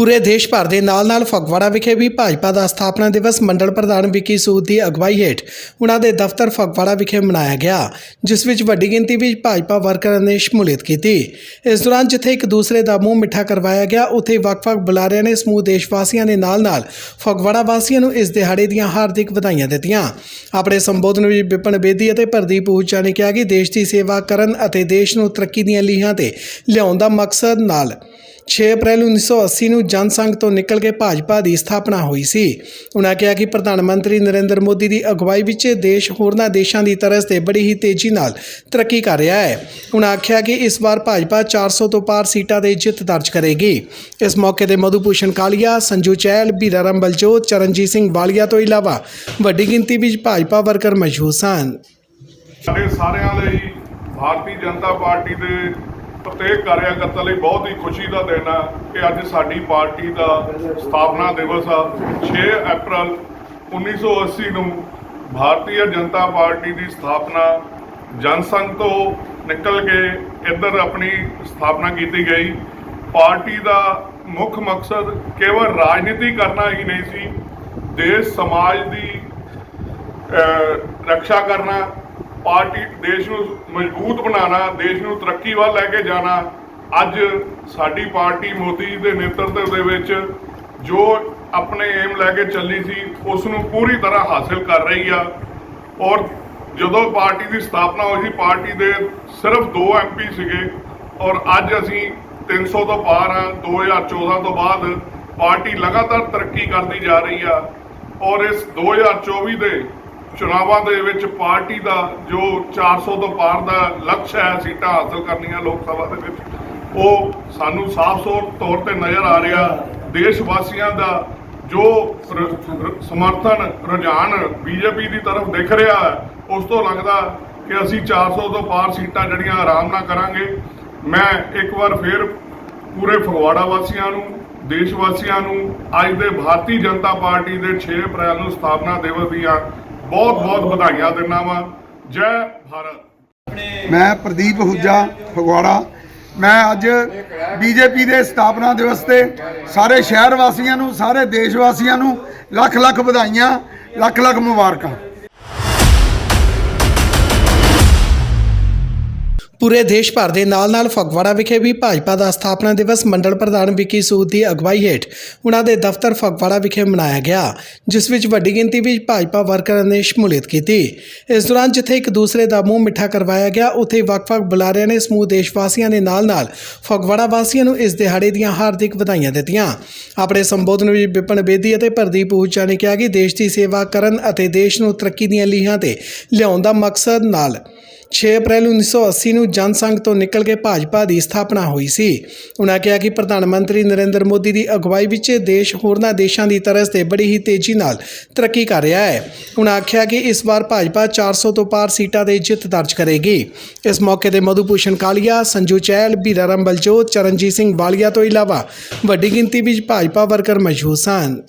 ਪੂਰੇ ਦੇਸ਼ ਭਰ ਦੇ ਨਾਲ-ਨਾਲ ਫਗਵਾੜਾ ਵਿਖੇ ਵੀ ਭਾਜਪਾ ਦਾ ਸਥਾਪਨਾ ਦਿਵਸ ਮੰਡਲ ਪ੍ਰਧਾਨ ਵਿੱਕੀ ਸੂਦ ਦੀ ਅਗਵਾਈ ਹੇਠ ਉਹਨਾਂ ਦੇ ਦਫ਼ਤਰ ਫਗਵਾੜਾ ਵਿਖੇ ਮਨਾਇਆ ਗਿਆ, ਜਿਸ ਵਿੱਚ ਵੱਡੀ ਗਿਣਤੀ ਵਿੱਚ ਭਾਜਪਾ ਵਰਕਰਾਂ ਨੇ ਸ਼ਮੂਲੀਅਤ ਕੀਤੀ। ਇਸ ਦੌਰਾਨ ਜਿੱਥੇ ਇੱਕ ਦੂਸਰੇ ਦਾ ਮੂੰਹ ਮਿੱਠਾ ਕਰਵਾਇਆ ਗਿਆ, ਉੱਥੇ ਵੱਖ-ਵੱਖ ਬੁਲਾਰਿਆਂ ਨੇ ਸਮੂਹ ਦੇਸ਼ ਵਾਸੀਆਂ ਦੇ ਨਾਲ-ਨਾਲ ਫਗਵਾੜਾ ਵਾਸੀਆਂ ਨੂੰ ਇਸ ਦਿਹਾੜੇ ਦੀਆਂ ਹਾਰਦਿਕ ਵਧਾਈਆਂ ਦਿੱਤੀਆਂ। ਆਪਣੇ ਸੰਬੋਧਨ ਵਿੱਚ ਵਿਪਨ ਬੇਦੀ ਅਤੇ ਪ੍ਰਦੀਪ ਊਚਾ ਨੇ ਕਿਹਾ ਕਿ ਦੇਸ਼ ਦੀ ਸੇਵਾ ਕਰਨ ਅਤੇ ਦੇਸ਼ ਨੂੰ ਤਰੱਕੀ ਦੀਆਂ ਲੀਹਾਂ ਤੇ ਲਿਆਉਣ ਦਾ ਮਕਸਦ ਨਾਲ 6 ਅਪ੍ਰੈਲ 1980 ਨੂੰ ਜਨਸੰਘ ਤੋਂ ਨਿਕਲ ਕੇ ਭਾਜਪਾ ਦੀ ਸਥਾਪਨਾ ਹੋਈ ਸੀ। ਉਨ੍ਹਾਂ ਕਿਹਾ ਕਿ ਪ੍ਰਧਾਨ ਮੰਤਰੀ ਨਰਿੰਦਰ ਮੋਦੀ ਦੀ ਅਗਵਾਈ ਵਿੱਚ ਦੇਸ਼ ਹੋਰਨਾਂ ਦੇਸ਼ਾਂ ਦੀ ਤਰਜ਼ ਤੇ ਬੜੀ ਹੀ ਤੇਜ਼ੀ ਨਾਲ ਤਰੱਕੀ ਕਰ ਰਿਹਾ ਹੈ। ਉਨ੍ਹਾਂ ਆਖਿਆ ਕਿ ਇਸ ਵਾਰ ਭਾਜਪਾ 400 ਤੋਂ ਪਾਰ ਸੀਟਾਂ 'ਤੇ ਜਿੱਤ ਦਰਜ ਕਰੇਗੀ। ਇਸ ਮੌਕੇ ਤੇ ਮਧੂ ਭੂਸ਼ਣ ਕਾਲੀਆ, ਸੰਜੂ ਚਹਿਲ ਬੀਰਾਰਮ ਬਲਜੋਤ ਚਰਨਜੀਤ ਸਿੰਘ ਵਾਲੀਆ ਤੋਂ ਇਲਾਵਾ ਵੱਡੀ ਗਿਣਤੀ ਵਿੱਚ ਭਾਜਪਾ ਵਰਕਰ ਮੌਜੂਦ ਸਨ। ਸਾਡੇ ਸਾਰਿਆਂ ਲਈ ਭਾਰਤੀ ਜਨਤਾ ਪਾਰਟੀ ਦੇ ਪ੍ਰਤੇਕ ਕਾਰਿਆਕਰਤਾ ਲਈ ਬਹੁਤ ਹੀ ਖੁਸ਼ੀ ਦਾ ਦਿਨ ਆ ਕਿ ਅੱਜ ਸਾਡੀ ਪਾਰਟੀ ਦਾ ਸਥਾਪਨਾ ਦਿਵਸ ਆ। 6 ਅਪ੍ਰੈਲ 1980 ਨੂੰ ਭਾਰਤੀ ਜਨਤਾ ਪਾਰਟੀ ਦੀ ਸਥਾਪਨਾ ਜਨਸੰਘ ਤੋਂ ਨਿਕਲ ਕੇ ਇੱਧਰ ਆਪਣੀ ਸਥਾਪਨਾ ਕੀਤੀ ਗਈ। ਪਾਰਟੀ ਦਾ ਮੁੱਖ ਮਕਸਦ ਕੇਵਲ ਰਾਜਨੀਤੀ ਕਰਨਾ ਹੀ ਨਹੀਂ ਸੀ, ਦੇਸ਼ ਸਮਾਜ ਦੀ ਰੱਖਿਆ ਕਰਨਾ ਪਾਰਟੀ ਦੇਸ਼ ਨੂੰ ਮਜ਼ਬੂਤ ਬਣਾਉਣਾ, ਦੇਸ਼ ਨੂੰ ਤਰੱਕੀ ਵੱਲ ਲੈ ਕੇ ਜਾਣਾ, ਅੱਜ ਸਾਡੀ ਪਾਰਟੀ ਮੋਦੀ ਜੀ ਦੇ ਨੇਤਰਤਵ ਦੇ ਵਿੱਚ ਜੋ ਆਪਣੇ ਏਮ ਲੈ ਕੇ ਚੱਲੀ ਸੀ, ਉਸ ਨੂੰ ਪੂਰੀ ਤਰ੍ਹਾਂ ਹਾਸਲ ਕਰ ਰਹੀ ਆ। ਔਰ ਜਦੋਂ ਪਾਰਟੀ ਦੀ ਸਥਾਪਨਾ ਹੋਈ ਸੀ, ਪਾਰਟੀ ਦੇ ਸਿਰਫ 2 ਐਮਪੀ ਸੀਗੇ ਔਰ ਅੱਜ ਅਸੀਂ 300 ਤੋਂ ਪਾਰ ਆ 2014 ਤੋਂ ਬਾਅਦ ਪਾਰਟੀ ਲਗਾਤਾਰ ਤਰੱਕੀ ਕਰਦੀ ਜਾ ਰਹੀ ਆ। ਔਰ ਇਸ 2024 ਦੇ ਚੁਣਾਵਾਂ ਦੇ ਵਿੱਚ ਪਾਰਟੀ ਦਾ ਜੋ 400 ਤੋਂ ਪਾਰ ਦਾ ਲਕਸ਼ ਹੈ, ਸੀਟਾਂ ਹਾਸਲ ਕਰਨੀਆਂ ਲੋਕ ਸਭਾ ਦੇ ਵਿੱਚ, ਉਹ ਸਾਨੂੰ ਸਾਫ਼ ਤੌਰ ਤੇ ਨਜ਼ਰ ਆ ਰਿਹਾ। ਦੇਸ਼ ਵਾਸੀਆਂ ਦਾ ਜੋ ਰ- ਰ- ਸਮਰਥਨ, ਰੁਝਾਨ ਬੀਜੇਪੀ ਦੀ ਤਰਫ ਦਿਖ ਰਿਹਾ ਹੈ, ਉਸ ਤੋਂ ਲੱਗਦਾ ਕਿ ਅਸੀਂ 400 ਤੋਂ ਪਾਰ ਸੀਟਾਂ ਜਿਹੜੀਆਂ ਆਰਾਮ ਨਾਲ ਕਰਾਂਗੇ। ਮੈਂ ਇੱਕ ਵਾਰ ਫਿਰ ਪੂਰੇ ਫਗਵਾੜਾ ਵਾਸੀਆਂ ਨੂੰ ਦੇਸ਼ ਵਾਸੀਆਂ ਨੂੰ, ਅੱਜ ਦੇ ਭਾਰਤੀ ਜਨਤਾ ਪਾਰਟੀ ਦੇ 6 ਅਪ੍ਰੈਲ ਨੂੰ ਸਥਾਪਨਾ ਦਿਵਸ ਦੀਆਂ ਬਹੁਤ ਬਹੁਤ ਵਧਾਈਆਂ ਦਿੰਦਾ ਵਾਂ। ਜੈ ਭਾਰਤ। ਮੈਂ ਪ੍ਰਦੀਪ ਹੁੱਜਾ, ਫਗਵਾੜਾ। ਮੈਂ ਅੱਜ ਬੀਜੇਪੀ ਦੇ ਸਥਾਪਨਾ ਦਿਵਸ ਤੇ ਸਾਰੇ ਸ਼ਹਿਰ ਵਾਸੀਆਂ ਨੂੰ, ਸਾਰੇ ਦੇਸ਼ ਵਾਸੀਆਂ ਨੂੰ ਲੱਖ ਲੱਖ ਵਧਾਈਆਂ, ਲੱਖ ਲੱਖ ਮੁਬਾਰਕਾਂ। ਪੂਰੇ ਦੇਸ਼ ਭਰ ਦੇ ਨਾਲ-ਨਾਲ ਫਗਵਾੜਾ ਵਿਖੇ ਵੀ ਭਾਜਪਾ ਦਾ ਸਥਾਪਨਾ ਦਿਵਸ ਮੰਡਲ ਪ੍ਰਧਾਨ ਵਿਕੀ ਸੂਦ ਦੀ ਅਗਵਾਈ ਹੇਠ ਉਹਨਾਂ ਦੇ ਦਫ਼ਤਰ ਫਗਵਾੜਾ ਵਿਖੇ ਮਨਾਇਆ ਗਿਆ, ਜਿਸ ਵਿੱਚ ਵੱਡੀ ਗਿਣਤੀ ਵਿੱਚ ਭਾਜਪਾ ਵਰਕਰਾਂ ਨੇ ਸ਼ਮੂਲੀਅਤ ਕੀਤੀ। ਇਸ ਦੌਰਾਨ ਜਿੱਥੇ ਇੱਕ ਦੂਸਰੇ ਦਾ ਮੂੰਹ ਮਿੱਠਾ ਕਰਵਾਇਆ ਗਿਆ, ਉੱਥੇ ਵੱਖ-ਵੱਖ ਬੁਲਾਰਿਆਂ ਨੇ ਸਮੂਹ ਦੇਸ਼ ਵਾਸੀਆਂ ਦੇ ਨਾਲ-ਨਾਲ ਫਗਵਾੜਾ ਵਾਸੀਆਂ ਨੂੰ ਇਸ ਦਿਹਾੜੇ ਦੀਆਂ ਹਾਰਦਿਕ ਵਧਾਈਆਂ ਦਿੱਤੀਆਂ। ਆਪਣੇ ਸੰਬੋਧਨ ਵਿੱਚ ਵਿਪਨ ਬੇਦੀ ਅਤੇ ਪ੍ਰਦੀਪ ਊਚਾ ਨੇ ਕਿਹਾ ਕਿ ਦੇਸ਼ ਦੀ ਸੇਵਾ ਕਰਨ ਅਤੇ ਦੇਸ਼ ਨੂੰ ਤਰੱਕੀ ਦੀਆਂ ਲੀਹਾਂ ਤੇ ਲਿਆਉਣ ਦਾ ਮਕਸਦ ਨਾਲ 6 ਅਪ੍ਰੈਲ 1980 ਨੂੰ ਜਨਸੰਘ ਤੋਂ ਨਿਕਲ ਕੇ ਭਾਜਪਾ ਦੀ ਸਥਾਪਨਾ ਹੋਈ ਸੀ। ਉਨ੍ਹਾਂ ਕਿਹਾ ਕਿ ਪ੍ਰਧਾਨ ਮੰਤਰੀ ਨਰਿੰਦਰ ਮੋਦੀ ਦੀ ਅਗਵਾਈ ਵਿੱਚ ਦੇਸ਼ ਹੋਰਨਾਂ ਦੇਸ਼ਾਂ ਦੀ ਤਰਜ਼ ਤੇ ਬੜੀ ਹੀ ਤੇਜ਼ੀ ਨਾਲ ਤਰੱਕੀ ਕਰ ਰਿਹਾ ਹੈ। ਉਨ੍ਹਾਂ ਆਖਿਆ ਕਿ ਇਸ ਵਾਰ ਭਾਜਪਾ 400 ਤੋਂ ਪਾਰ ਸੀਟਾਂ 'ਤੇ ਜਿੱਤ ਦਰਜ ਕਰੇਗੀ। ਇਸ ਮੌਕੇ ਤੇ ਮਧੂ ਭੂਸ਼ਣ ਕਾਲੀਆ, ਸੰਜੂ ਚਹਿਲ ਬੀਰਾਰਮ ਬਲਜੋਤ ਚਰਨਜੀਤ ਸਿੰਘ ਵਾਲੀਆ ਤੋਂ ਇਲਾਵਾ ਵੱਡੀ ਗਿਣਤੀ ਵਿੱਚ ਭਾਜਪਾ ਵਰਕਰ ਮੌਜੂਦ ਸਨ।